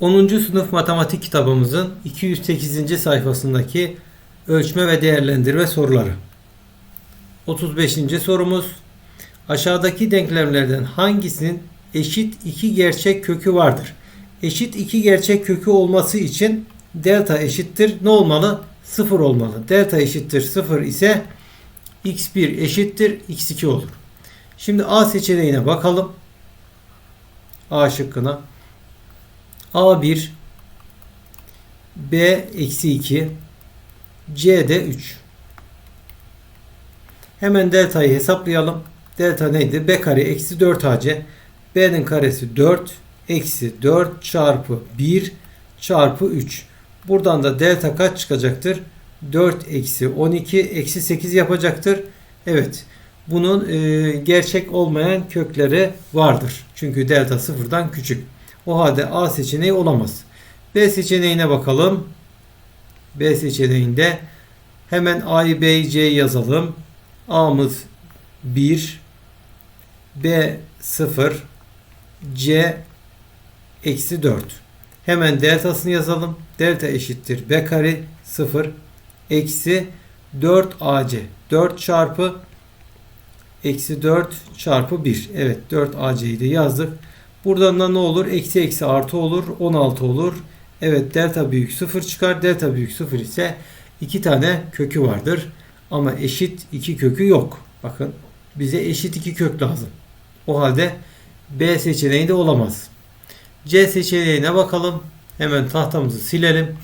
10. sınıf matematik kitabımızın 208. sayfasındaki ölçme ve değerlendirme soruları. 35. sorumuz. Aşağıdaki denklemlerden hangisinin eşit iki gerçek kökü vardır? Eşit iki gerçek kökü olması için delta eşittir ne olmalı? 0 olmalı. Delta eşittir 0 ise x1 eşittir x2 olur. Şimdi A seçeneğine bakalım. A şıkkına. A1 B eksi 2 C'de 3 Hemen deltayı hesaplayalım. Delta neydi? B kare eksi 4 AC B'nin karesi 4 eksi 4 çarpı 1 çarpı 3 Buradan da delta kaç çıkacaktır? 4 eksi 12 eksi 8 yapacaktır. Evet. Bunun e, gerçek olmayan kökleri vardır. Çünkü delta sıfırdan küçük. O halde A seçeneği olamaz. B seçeneğine bakalım. B seçeneğinde hemen A'yı B'yi C'yi yazalım. A'mız 1 B 0 C eksi 4. Hemen deltasını yazalım. Delta eşittir B kare 0 eksi 4 AC. 4 çarpı eksi 4 çarpı 1. Evet 4 AC'yi de yazdık. Buradan da ne olur? Eksi eksi artı olur. 16 olur. Evet delta büyük 0 çıkar. Delta büyük 0 ise 2 tane kökü vardır. Ama eşit 2 kökü yok. Bakın bize eşit 2 kök lazım. O halde B seçeneği de olamaz. C seçeneğine bakalım. Hemen tahtamızı silelim.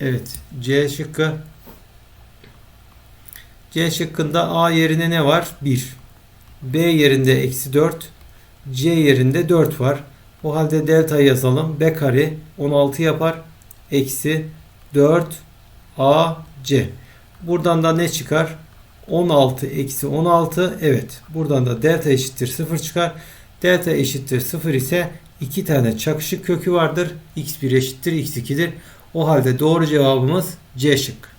Evet C şıkkı. C şıkkında A yerine ne var? 1. B yerinde eksi 4. C yerinde 4 var. O halde delta yazalım. B kare 16 yapar. Eksi 4 A C. Buradan da ne çıkar? 16 eksi 16. Evet. Buradan da delta eşittir 0 çıkar. Delta eşittir 0 ise 2 tane çakışık kökü vardır. x1 eşittir x2'dir. O halde doğru cevabımız C şık.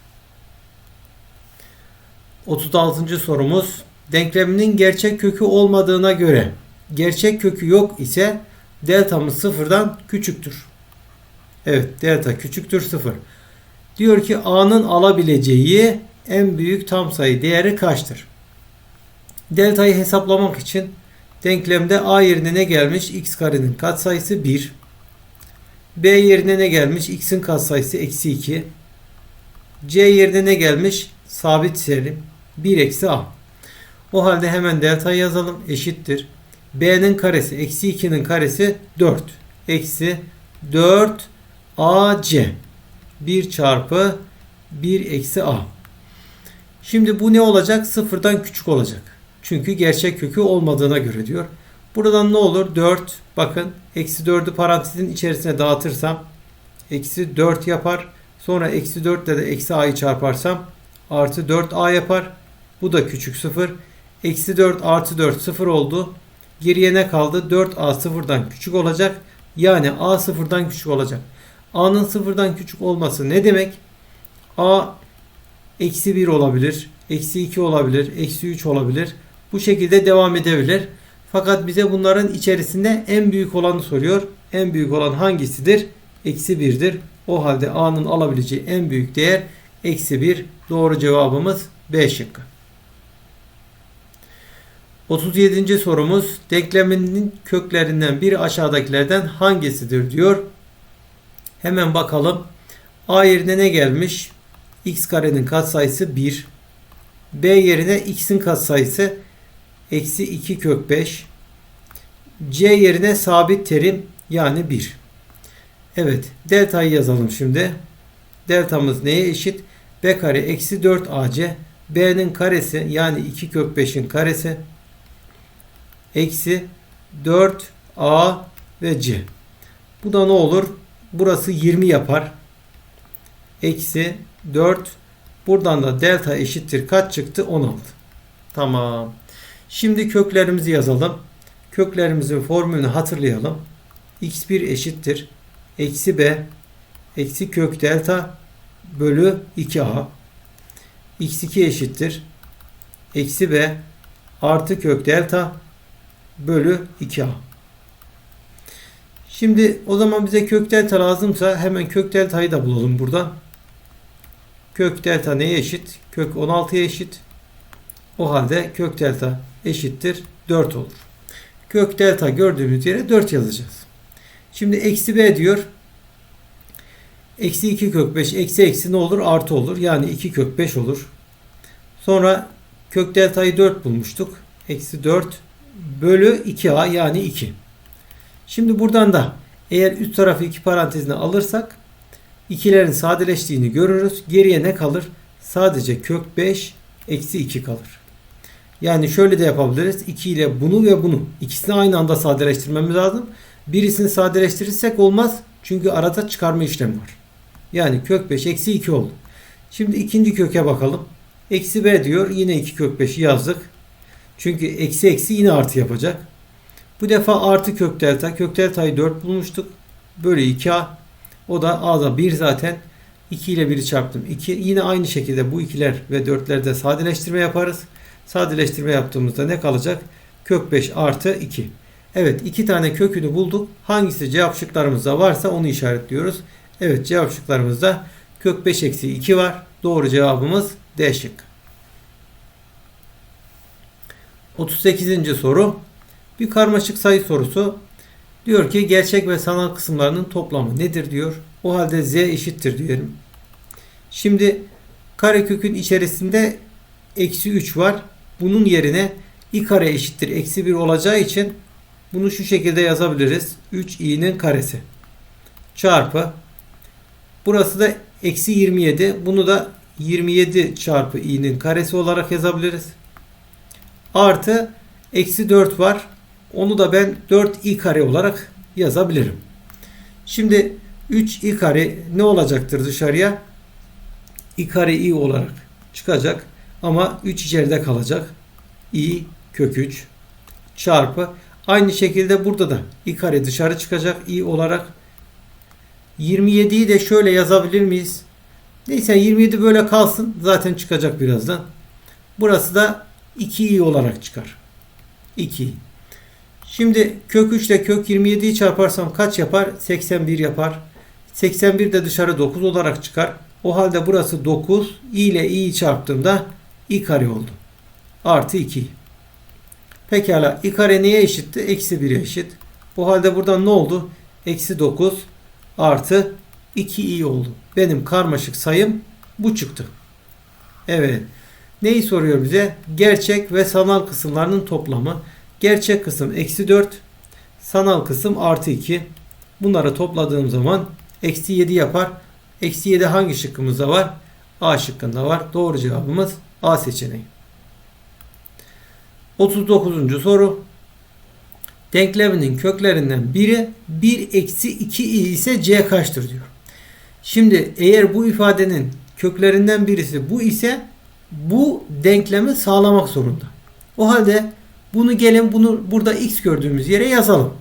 36. sorumuz. Denkleminin gerçek kökü olmadığına göre gerçek kökü yok ise deltamız sıfırdan küçüktür. Evet delta küçüktür sıfır. Diyor ki A'nın alabileceği en büyük tam sayı değeri kaçtır? Deltayı hesaplamak için denklemde A yerine ne gelmiş? X karenin katsayısı 1. B yerine ne gelmiş? X'in katsayısı eksi 2. C yerine ne gelmiş? Sabit serim. 1 eksi A. O halde hemen deltayı yazalım. Eşittir. B'nin karesi eksi 2'nin karesi 4. Eksi 4 AC. 1 çarpı 1 eksi A. Şimdi bu ne olacak? Sıfırdan küçük olacak. Çünkü gerçek kökü olmadığına göre diyor. Buradan ne olur? 4. Bakın eksi 4'ü parantezin içerisine dağıtırsam eksi 4 yapar. Sonra eksi 4 ile de eksi a'yı çarparsam artı 4a yapar. Bu da küçük 0. Eksi 4 artı 4 0 oldu. Geriye ne kaldı? 4a sıfırdan küçük olacak. Yani a sıfırdan küçük olacak. a'nın sıfırdan küçük olması ne demek? a eksi 1 olabilir. Eksi 2 olabilir. Eksi 3 olabilir. Bu şekilde devam edebilir. Fakat bize bunların içerisinde en büyük olanı soruyor. En büyük olan hangisidir? Eksi 1'dir. O halde A'nın alabileceği en büyük değer eksi 1. Doğru cevabımız B şıkkı. 37. sorumuz denkleminin köklerinden biri aşağıdakilerden hangisidir diyor. Hemen bakalım. A yerine ne gelmiş? x karenin katsayısı 1. B yerine x'in katsayısı eksi 2 kök 5. C yerine sabit terim yani 1. Evet deltayı yazalım şimdi. Deltamız neye eşit? B kare eksi 4 AC. B'nin karesi yani 2 kök 5'in karesi. Eksi 4 A ve C. Bu da ne olur? Burası 20 yapar. Eksi 4. Buradan da delta eşittir kaç çıktı? 16. Tamam. Şimdi köklerimizi yazalım. Köklerimizin formülünü hatırlayalım. x1 eşittir. Eksi b eksi kök delta bölü 2a. x2 eşittir. Eksi b artı kök delta bölü 2a. Şimdi o zaman bize kök delta lazımsa hemen kök deltayı da bulalım buradan. Kök delta neye eşit? Kök 16'ya eşit. O halde kök delta eşittir 4 olur. Kök delta gördüğümüz yere 4 yazacağız. Şimdi eksi b diyor. Eksi 2 kök 5 eksi eksi ne olur? Artı olur. Yani 2 kök 5 olur. Sonra kök deltayı 4 bulmuştuk. Eksi 4 bölü 2a yani 2. Şimdi buradan da eğer üst tarafı iki parantezine alırsak ikilerin sadeleştiğini görürüz. Geriye ne kalır? Sadece kök 5 eksi 2 kalır. Yani şöyle de yapabiliriz. 2 ile bunu ve bunu ikisini aynı anda sadeleştirmemiz lazım. Birisini sadeleştirirsek olmaz. Çünkü arada çıkarma işlemi var. Yani kök 5 eksi 2 oldu. Şimdi ikinci köke bakalım. Eksi b diyor. Yine 2 kök 5'i yazdık. Çünkü eksi eksi yine artı yapacak. Bu defa artı kök delta. Kök deltayı 4 bulmuştuk. Bölü 2a. O da a'da 1 zaten. 2 ile 1'i çarptım. 2. Yine aynı şekilde bu ikiler ve dörtlerde sadeleştirme yaparız. Sadeleştirme yaptığımızda ne kalacak? Kök 5 artı 2. Evet iki tane kökünü bulduk. Hangisi cevap şıklarımızda varsa onu işaretliyoruz. Evet cevap şıklarımızda kök 5 eksi 2 var. Doğru cevabımız D şık. 38. soru. Bir karmaşık sayı sorusu. Diyor ki gerçek ve sanal kısımlarının toplamı nedir diyor. O halde z eşittir diyelim. Şimdi karekökün içerisinde eksi 3 var. Bunun yerine i kare eşittir eksi 1 olacağı için bunu şu şekilde yazabiliriz. 3i'nin karesi çarpı burası da eksi 27 bunu da 27 çarpı i'nin karesi olarak yazabiliriz. Artı eksi 4 var. Onu da ben 4i kare olarak yazabilirim. Şimdi 3i kare ne olacaktır dışarıya? i kare i olarak çıkacak. Ama 3 içeride kalacak. i kök 3 çarpı aynı şekilde burada da i kare dışarı çıkacak i olarak 27'yi de şöyle yazabilir miyiz? Neyse 27 böyle kalsın. Zaten çıkacak birazdan. Burası da 2i olarak çıkar. 2 Şimdi kök 3 ile kök 27'yi çarparsam kaç yapar? 81 yapar. 81 de dışarı 9 olarak çıkar. O halde burası 9. i ile i'yi çarptığımda i kare oldu. Artı 2. Pekala i kare neye eşitti? Eksi 1'e eşit. O halde buradan ne oldu? Eksi 9 artı 2i oldu. Benim karmaşık sayım bu çıktı. Evet. Neyi soruyor bize? Gerçek ve sanal kısımlarının toplamı. Gerçek kısım eksi 4. Sanal kısım artı 2. Bunları topladığım zaman eksi 7 yapar. Eksi 7 hangi şıkkımızda var? A şıkkında var. Doğru cevabımız A seçeneği. 39. soru. Denkleminin köklerinden biri 1 eksi 2i ise c kaçtır diyor. Şimdi eğer bu ifadenin köklerinden birisi bu ise bu denklemi sağlamak zorunda. O halde bunu gelin bunu burada x gördüğümüz yere yazalım.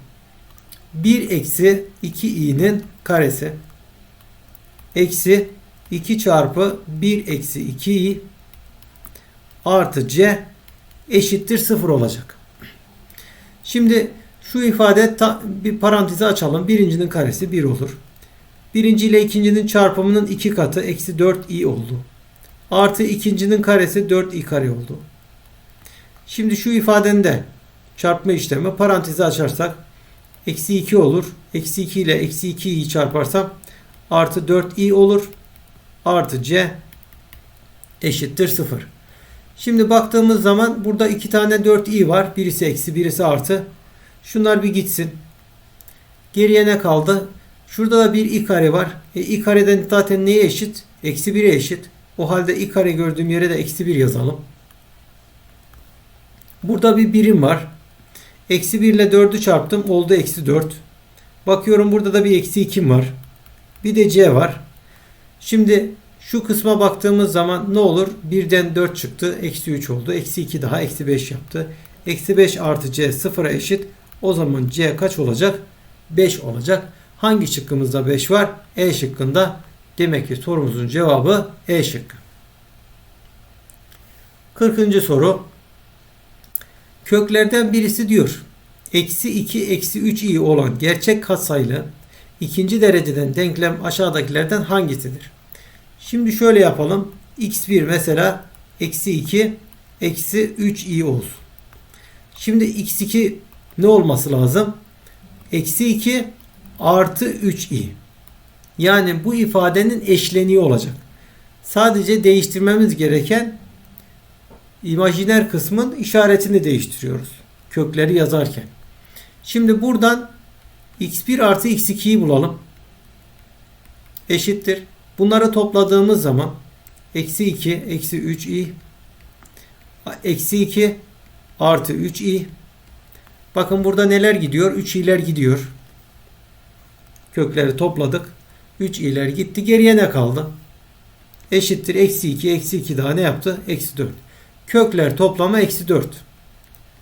1 eksi 2i'nin karesi eksi 2 çarpı 1 eksi 2i artı c eşittir 0 olacak. Şimdi şu ifade ta, bir parantezi açalım. Birincinin karesi 1 olur. Birinci ile ikincinin çarpımının 2 katı eksi 4i oldu. Artı ikincinin karesi 4i kare oldu. Şimdi şu ifadenin de çarpma işlemi parantezi açarsak eksi 2 olur. Eksi 2 ile eksi 2'yi çarparsam artı 4i olur. Artı c eşittir 0. Şimdi baktığımız zaman burada iki tane 4i var. Birisi eksi birisi artı. Şunlar bir gitsin. Geriye ne kaldı? Şurada da bir i kare var. E, i kareden zaten neye eşit? Eksi 1'e eşit. O halde i kare gördüğüm yere de eksi 1 yazalım. Burada bir birim var. Eksi 1 ile 4'ü çarptım. Oldu eksi 4. Bakıyorum burada da bir eksi 2 var. Bir de c var. Şimdi şu kısma baktığımız zaman ne olur? 1'den 4 çıktı. Eksi 3 oldu. Eksi 2 daha eksi 5 yaptı. Eksi 5 artı c sıfıra eşit. O zaman c kaç olacak? 5 olacak. Hangi şıkkımızda 5 var? E şıkkında. Demek ki sorumuzun cevabı E şıkkı. 40. soru. Köklerden birisi diyor. eksi 2 eksi 3 i olan gerçek katsayılı ikinci dereceden denklem aşağıdakilerden hangisidir? Şimdi şöyle yapalım. x1 mesela eksi 2 eksi 3 i olsun. Şimdi x2 ne olması lazım? Eksi 2 artı 3 i. Yani bu ifadenin eşleniği olacak. Sadece değiştirmemiz gereken imajiner kısmın işaretini değiştiriyoruz. Kökleri yazarken. Şimdi buradan x1 artı x2'yi bulalım. Eşittir. Bunları topladığımız zaman eksi 2 eksi 3i eksi 2 artı 3i bakın burada neler gidiyor? 3 i'ler gidiyor. Kökleri topladık. 3 i'ler gitti. Geriye ne kaldı? Eşittir. Eksi 2 eksi 2 daha ne yaptı? Eksi 4. Kökler toplamı eksi 4.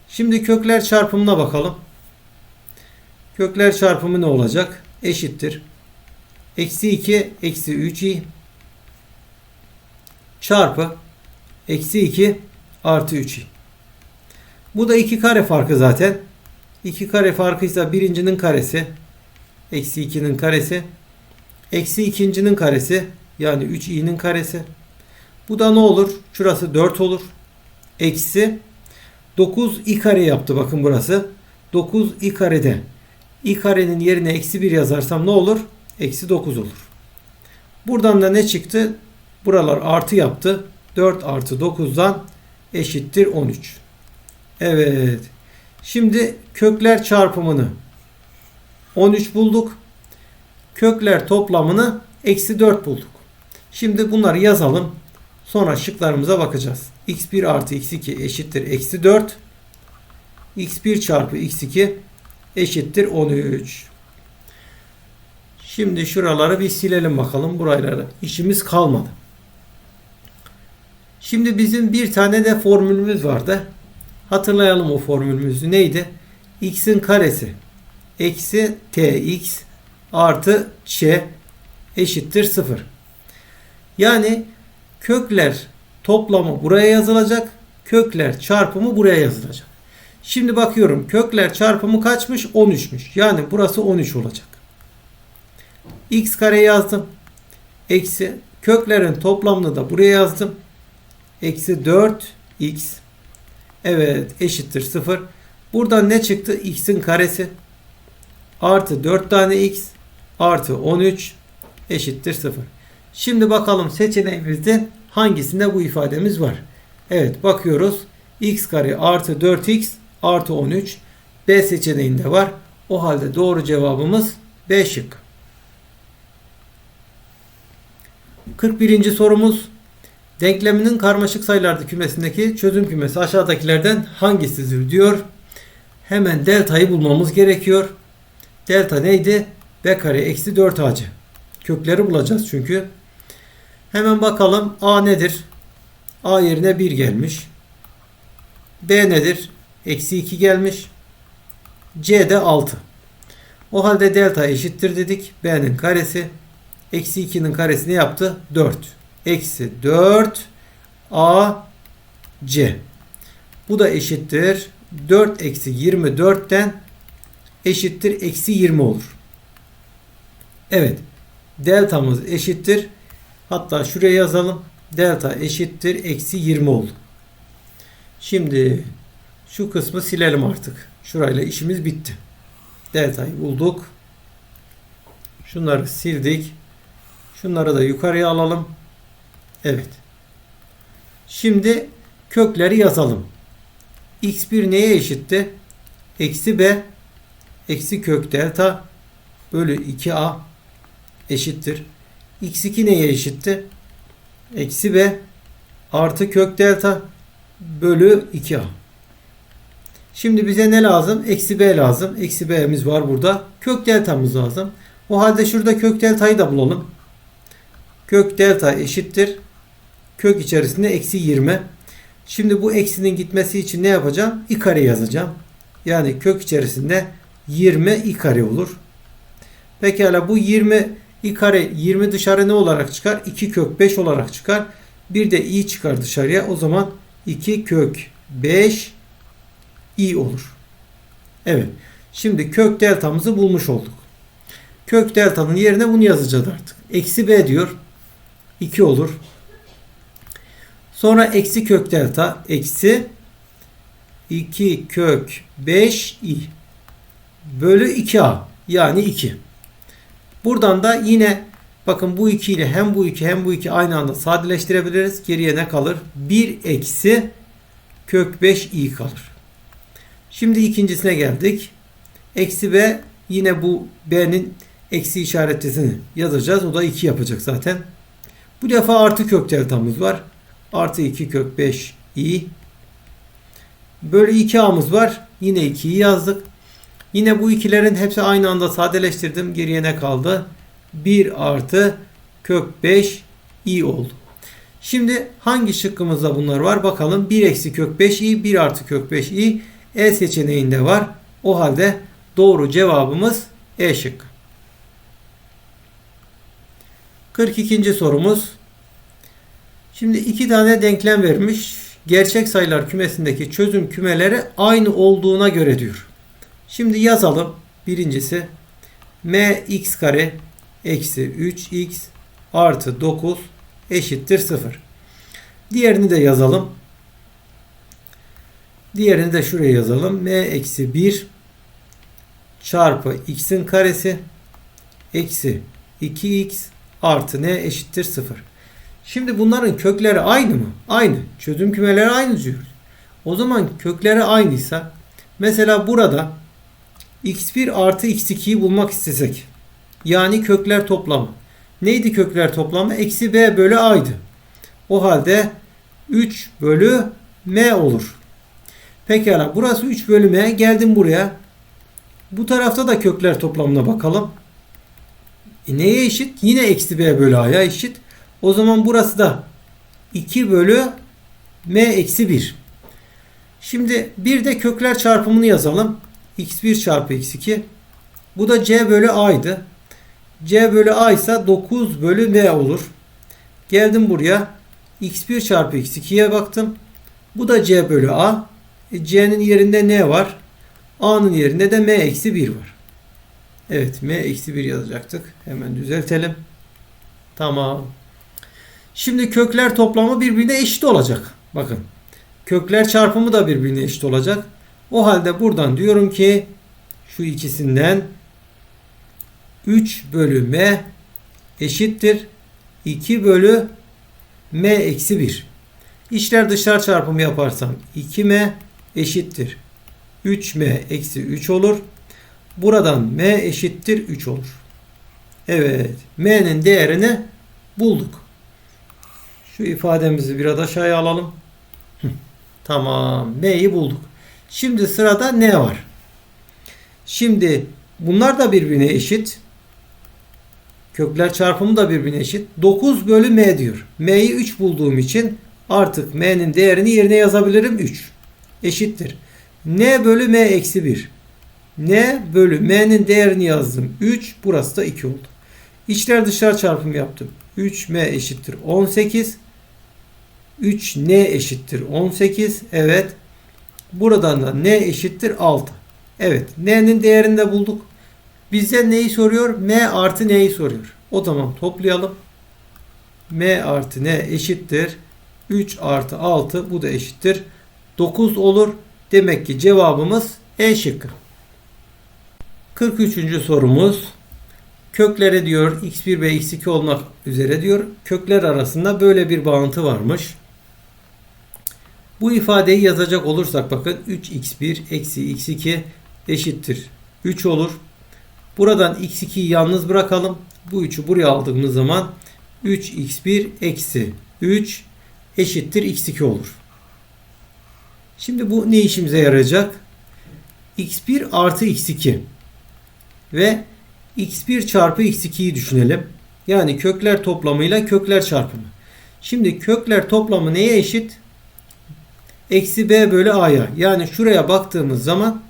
Şimdi kökler çarpımına bakalım. Kökler çarpımı ne olacak? Eşittir. Eksi 2 eksi 3i çarpı eksi 2 artı 3i. Bu da 2 kare farkı zaten. 2 kare farkıysa birincinin karesi eksi 2'nin karesi eksi ikincinin karesi yani 3i'nin karesi. Bu da ne olur? Şurası 4 olur. Eksi 9 i kare yaptı bakın burası. 9 i karede. i karenin yerine eksi 1 yazarsam ne olur? Eksi 9 olur. Buradan da ne çıktı? Buralar artı yaptı. 4 artı 9'dan eşittir 13. Evet. Şimdi kökler çarpımını 13 bulduk. Kökler toplamını eksi 4 bulduk. Şimdi bunları yazalım. Sonra şıklarımıza bakacağız. x1 artı x2 eşittir eksi 4. x1 çarpı x2 eşittir 13. Şimdi şuraları bir silelim bakalım. Buraları işimiz kalmadı. Şimdi bizim bir tane de formülümüz vardı. Hatırlayalım o formülümüzü. Neydi? x'in karesi eksi tx artı ç eşittir 0. Yani kökler toplamı buraya yazılacak. Kökler çarpımı buraya yazılacak. Şimdi bakıyorum kökler çarpımı kaçmış? 13'müş. Yani burası 13 olacak. x kare yazdım. Eksi köklerin toplamını da buraya yazdım. Eksi 4x evet eşittir 0. Buradan ne çıktı? x'in karesi artı 4 tane x artı 13 eşittir 0. Şimdi bakalım seçeneğimizde hangisinde bu ifademiz var. Evet bakıyoruz. x kare artı 4x artı 13 B seçeneğinde var. O halde doğru cevabımız B şık. 41. sorumuz denkleminin karmaşık sayılarda kümesindeki çözüm kümesi aşağıdakilerden hangisidir diyor. Hemen deltayı bulmamız gerekiyor. Delta neydi? B kare eksi 4 ac. Kökleri bulacağız çünkü. Hemen bakalım A nedir? A yerine 1 gelmiş. B nedir? Eksi 2 gelmiş. C de 6. O halde delta eşittir dedik. B'nin karesi. Eksi 2'nin karesini yaptı? 4. Eksi 4 A C. Bu da eşittir. 4 eksi 24'ten eşittir. Eksi 20 olur. Evet. Deltamız eşittir. Hatta şuraya yazalım. Delta eşittir. Eksi 20 oldu. Şimdi şu kısmı silelim artık. Şurayla işimiz bitti. Delta'yı bulduk. Şunları sildik. Şunları da yukarıya alalım. Evet. Şimdi kökleri yazalım. x1 neye eşitti? Eksi b eksi kök delta bölü 2a eşittir. x2 neye eşitti? Eksi b artı kök delta bölü 2a. Şimdi bize ne lazım? Eksi b lazım. Eksi b'miz var burada. Kök deltamız lazım. O halde şurada kök deltayı da bulalım. Kök delta eşittir. Kök içerisinde eksi 20. Şimdi bu eksinin gitmesi için ne yapacağım? i kare yazacağım. Yani kök içerisinde 20 i kare olur. Pekala bu 20 i kare 20 dışarı ne olarak çıkar? 2 kök 5 olarak çıkar. Bir de i çıkar dışarıya. O zaman 2 kök 5 i olur. Evet. Şimdi kök deltamızı bulmuş olduk. Kök deltanın yerine bunu yazacağız artık. Eksi b diyor. 2 olur. Sonra eksi kök delta eksi 2 kök 5 i bölü 2a yani 2. Buradan da yine bakın bu 2 ile hem bu 2 hem bu 2 aynı anda sadeleştirebiliriz. Geriye ne kalır? 1 eksi kök 5 i kalır. Şimdi ikincisine geldik. Eksi b yine bu b'nin eksi işaretlisini yazacağız. O da 2 yapacak zaten. Bu defa artı kök deltamız var. Artı 2 kök 5 i. Bölü 2a'mız var. Yine 2'yi yazdık. Yine bu ikilerin hepsi aynı anda sadeleştirdim. Geriye ne kaldı? 1 artı kök 5 i oldu. Şimdi hangi şıkkımızda bunlar var? Bakalım 1 eksi kök 5 i 1 artı kök 5 i E seçeneğinde var. O halde doğru cevabımız E şıkkı. 42. sorumuz. Şimdi iki tane denklem vermiş. Gerçek sayılar kümesindeki çözüm kümeleri aynı olduğuna göre diyor. Şimdi yazalım. Birincisi m x kare eksi 3x artı 9 eşittir 0. Diğerini de yazalım. Diğerini de şuraya yazalım. m eksi 1 çarpı x'in karesi eksi 2x artı n eşittir 0. Şimdi bunların kökleri aynı mı? Aynı. Çözüm kümeleri aynı diyoruz. O zaman kökleri aynıysa mesela burada x1 artı x2'yi bulmak istesek yani kökler toplamı. Neydi kökler toplamı? Eksi b bölü a'ydı. O halde 3 bölü m olur. Pekala burası 3 bölü m. Geldim buraya. Bu tarafta da kökler toplamına bakalım. E neye eşit? Yine eksi b bölü a'ya eşit. O zaman burası da 2 bölü m eksi 1. Şimdi bir de kökler çarpımını yazalım. X1 çarpı x2. Bu da c bölü a'ydı. c bölü a ise 9 bölü m olur. Geldim buraya. x1 çarpı x2'ye baktım. Bu da c bölü a. E, c'nin yerinde ne var? a'nın yerinde de m eksi 1 var. Evet m eksi 1 yazacaktık. Hemen düzeltelim. Tamam. Şimdi kökler toplamı birbirine eşit olacak. Bakın. Kökler çarpımı da birbirine eşit olacak. O halde buradan diyorum ki şu ikisinden 3 bölü m eşittir 2 bölü m eksi 1. İçler dışlar çarpımı yaparsam 2m eşittir 3m eksi 3 olur. Buradan m eşittir 3 olur. Evet. m'nin değerini bulduk. Şu ifademizi biraz aşağıya alalım. Tamam. M'yi bulduk. Şimdi sırada ne var? Şimdi bunlar da birbirine eşit. Kökler çarpımı da birbirine eşit. 9 bölü m diyor. M'yi 3 bulduğum için artık m'nin değerini yerine yazabilirim. 3 eşittir. n bölü m eksi 1. n bölü m'nin değerini yazdım. 3. Burası da 2 oldu. İçler dışlar çarpımı yaptım. 3m eşittir 18. 3n eşittir 18. Evet. Buradan da n eşittir 6. Evet. n'nin değerini de bulduk. Bize neyi soruyor? m artı n'yi soruyor. O zaman toplayalım. m artı n eşittir. 3 artı 6 bu da eşittir. 9 olur. Demek ki cevabımız E şıkkı. 43. sorumuz. Kökleri diyor x1 ve x2 olmak üzere diyor. Kökler arasında böyle bir bağıntı varmış. Bu ifadeyi yazacak olursak bakın 3x1 eksi x2 eşittir 3 olur. Buradan x2'yi yalnız bırakalım. Bu 3'ü buraya aldığımız zaman 3x1 eksi 3 eşittir x2 olur. Şimdi bu ne işimize yarayacak? x1 artı x2 ve x1 çarpı x2'yi düşünelim. Yani kökler toplamıyla kökler çarpımı. Şimdi kökler toplamı neye eşit? Eksi b bölü a'ya. Yani şuraya baktığımız zaman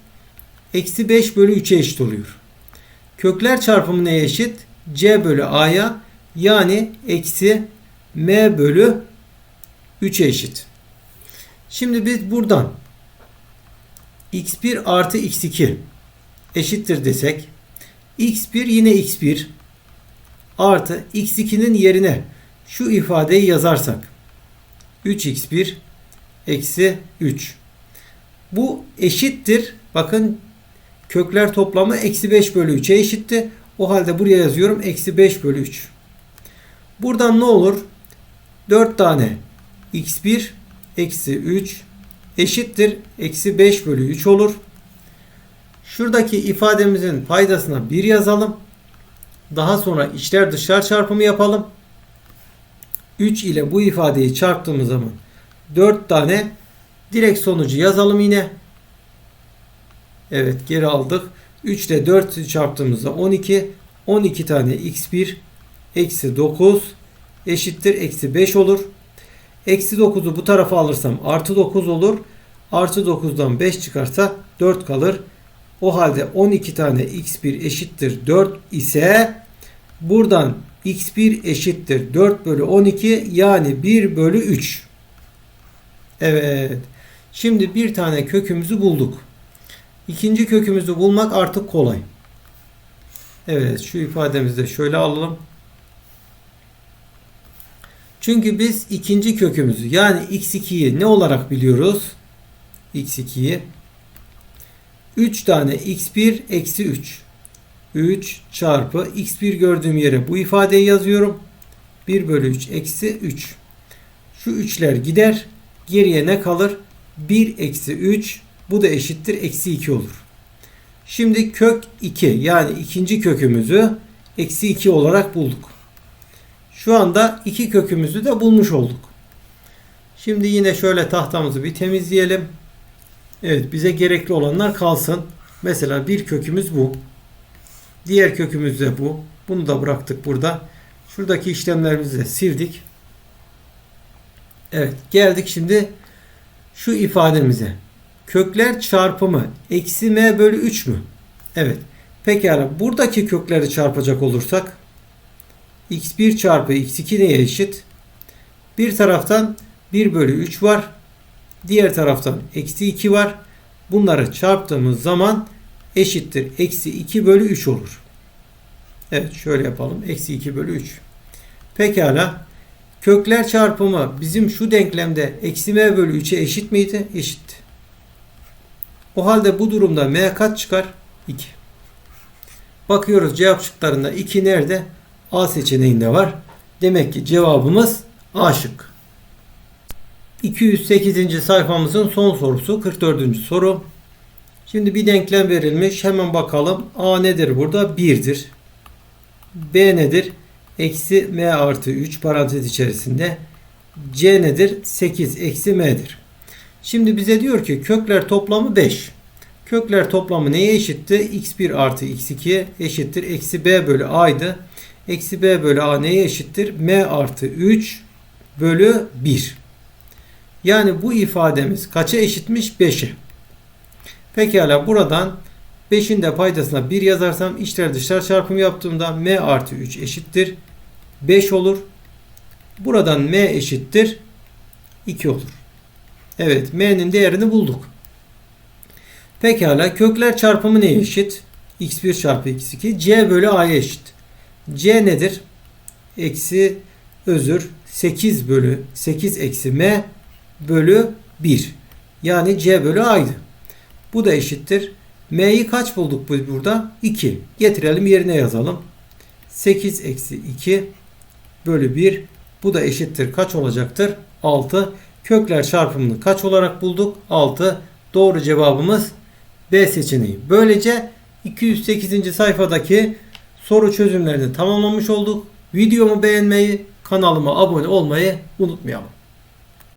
eksi 5 bölü 3'e eşit oluyor. Kökler çarpımı neye eşit? c bölü a'ya. Yani eksi m bölü 3'e eşit. Şimdi biz buradan x1 artı x2 eşittir desek x1 yine x1 artı x2'nin yerine şu ifadeyi yazarsak 3x1 eksi 3 bu eşittir. Bakın kökler toplamı eksi 5 bölü 3'e eşitti o halde buraya yazıyorum eksi 5 bölü 3 buradan ne olur? 4 tane x1 eksi 3 eşittir. Eksi 5 bölü 3 olur. Şuradaki ifademizin paydasına 1 yazalım. Daha sonra içler dışlar çarpımı yapalım. 3 ile bu ifadeyi çarptığımız zaman 4 tane direkt sonucu yazalım yine. Evet geri aldık. 3 ile 4 çarptığımızda 12. 12 tane x1 eksi 9 eşittir eksi 5 olur. Eksi 9'u bu tarafa alırsam artı 9 olur. Artı 9'dan 5 çıkarsa 4 kalır. O halde 12 tane x1 eşittir 4 ise buradan x1 eşittir 4 bölü 12 yani 1 bölü 3. Evet. Şimdi bir tane kökümüzü bulduk. İkinci kökümüzü bulmak artık kolay. Evet şu ifademizi de şöyle alalım. Çünkü biz ikinci kökümüzü yani x2'yi ne olarak biliyoruz? x2'yi 3 tane x1 eksi 3. 3 çarpı x1 gördüğüm yere bu ifadeyi yazıyorum. 1 bölü 3 eksi 3. Şu 3'ler gider. Geriye ne kalır? 1 eksi 3. Bu da eşittir. Eksi 2 olur. Şimdi kök 2 yani ikinci kökümüzü eksi 2 olarak bulduk. Şu anda iki kökümüzü de bulmuş olduk. Şimdi yine şöyle tahtamızı bir temizleyelim. Evet bize gerekli olanlar kalsın. Mesela bir kökümüz bu. Diğer kökümüz de bu. Bunu da bıraktık burada. Şuradaki işlemlerimizi de sildik. Evet geldik şimdi şu ifademize. Kökler çarpımı eksi m bölü 3 mü? Evet. Pekala buradaki kökleri çarpacak olursak x1 çarpı x2 neye eşit? Bir taraftan 1 bölü 3 var. Diğer taraftan eksi 2 var. Bunları çarptığımız zaman eşittir. Eksi 2 bölü 3 olur. Evet şöyle yapalım. Eksi 2 bölü 3. Pekala. Kökler çarpımı bizim şu denklemde eksi m bölü 3'e eşit miydi? Eşitti. O halde bu durumda m kaç çıkar? 2. Bakıyoruz cevap şıklarında 2 nerede? A seçeneğinde var. Demek ki cevabımız A şık. 208. sayfamızın son sorusu 44. soru. Şimdi bir denklem verilmiş. Hemen bakalım. A nedir burada? 1'dir. B nedir? Eksi M artı 3 parantez içerisinde. C nedir? 8 eksi M'dir. Şimdi bize diyor ki kökler toplamı 5. Kökler toplamı neye eşitti? x1 artı x2 eşittir. Eksi B bölü A'ydı. Eksi B bölü A neye eşittir? M artı 3 bölü 1. Yani bu ifademiz kaça eşitmiş? 5'e. Pekala buradan 5'in de paydasına 1 yazarsam içler dışlar çarpımı yaptığımda m artı 3 eşittir 5 olur. Buradan m eşittir 2 olur. Evet m'nin değerini bulduk. Pekala kökler çarpımı neye eşit? x1 çarpı x2 c bölü a'ya eşit. c nedir? Eksi özür 8 bölü 8 eksi m bölü 1. Yani c bölü a'ydı. Bu da eşittir. M'yi kaç bulduk burada? 2. Getirelim yerine yazalım. 8 eksi 2 bölü 1. Bu da eşittir. Kaç olacaktır? 6. Kökler çarpımını kaç olarak bulduk? 6. Doğru cevabımız B seçeneği. Böylece 208. sayfadaki soru çözümlerini tamamlamış olduk. Videomu beğenmeyi, kanalıma abone olmayı unutmayalım.